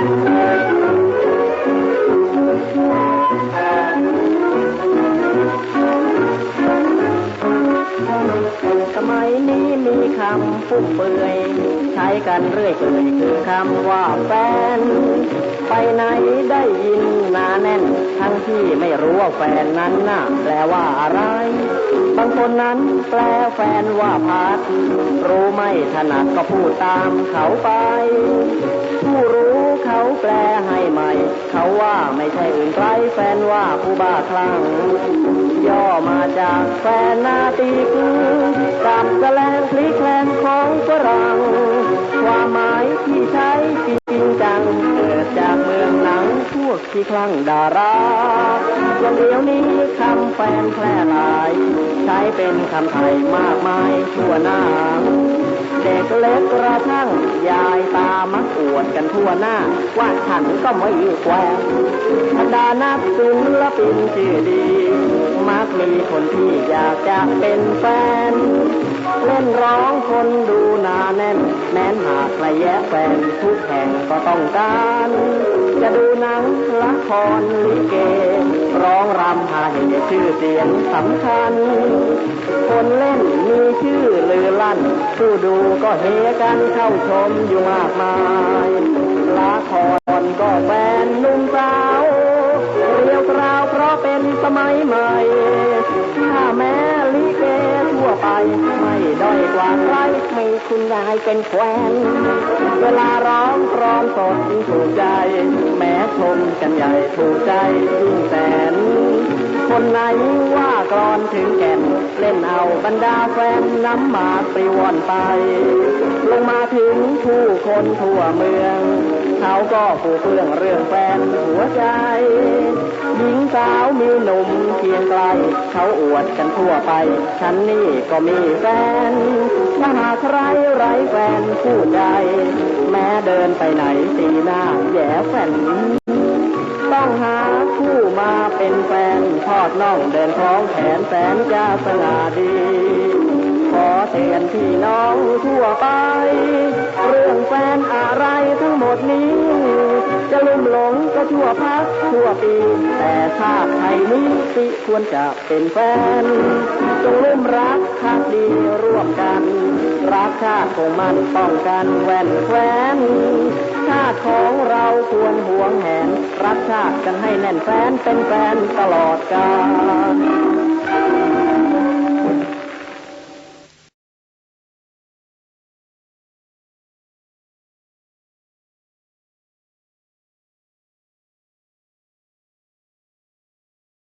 สมัยนี้มีคำฟุ่มเฟือยใช้กันเรื่อยเปื่อยคือคำว่าแฟน ไปไหนได้ยินหนาแน่น ทั้งที่ไม่รู้ว่าแฟนนั้นน่ะแปลว่าอะไร บางคนนั้นแปลแฟนว่าพัด รู้ไม่ถนัดก็พูดตามเขาไป ผู้รู้เขาแปลให้ใหม่ เขาว่าไม่ใช่อื่นไกลแฟนว่าผู้บ้าคลั่งย่อมาจากแฟนนาติกกั กที่คลั่งดาราอย่างเดียวนี้คำแฟนแพร่หลาย ใช้เป็นคำไทยมากมายทั่วหน้า เด็กเล็กกระทั่งยายตามักอวดกันทั่วหน้า ว่าฉันก็ไม่แควบรรดานักศิลปินชื่อดีมักมีคนที่อยากจะเป็นแฟนเล่นร้องคนดูหนาแน่น แม้นหากใครแย่แฟนทุกแห่งก็ต้องการ จะดูหนัง ละครลิเกร้องรำพาให้ชื่อเสียงสำคัญ คนเล่นมีชื่อลือลั่น ผู้ดูก็เฮกันเข้าชมอยู่มากมายละครก็แฟนนุ่มสาวเรียวกราวเพราะเป็นสมัยใหม่ถ้าแม้ลิเกทั่วไป ไม่ด้อยกว่าใครให้คุณยายเป็นแควน สดถูกใจ แม้ชมกันใหญ่ถูกใจยิ่งแสน คนไหน กรอนถึงแก่น เล่นเอาบรรดาแฟนน้ำหมากปลิวว่อนไป ลงมาถึงผู้คนทั่วเมือง เขาก็ผูเฟื่องเรื่องแฟนหัวใจ หญิงสาวมีหนุ่มเคียงไกล เขาอวดกันทั่วไป ฉันนี่ก็มีแฟนถ้าหากใครไร้แฟนผู้ใด แม้เดินไปไหนสีหน้าแย่แฟนต้องหาคู่ มาเป็นแฟนทอดน่องเดินคล้องแขนแสนจะสง่าดี ขอเตือนพี่น้องทั่วไป เรื่องแฟนอะไรทั้งหมดนี้ ลุ่มหลงก็ชั่วพักชั่วปี แต่ชาติไทยนี้สิควรจะเป็นแฟนจงร่วมรักพักดีร่วมกัน รักชาติคงมันป้องกันแว่นแควนชาติของเราควรห่วงแหน รักชาติกันให้แน่นแฟนเป็นแฟนตลอดกาล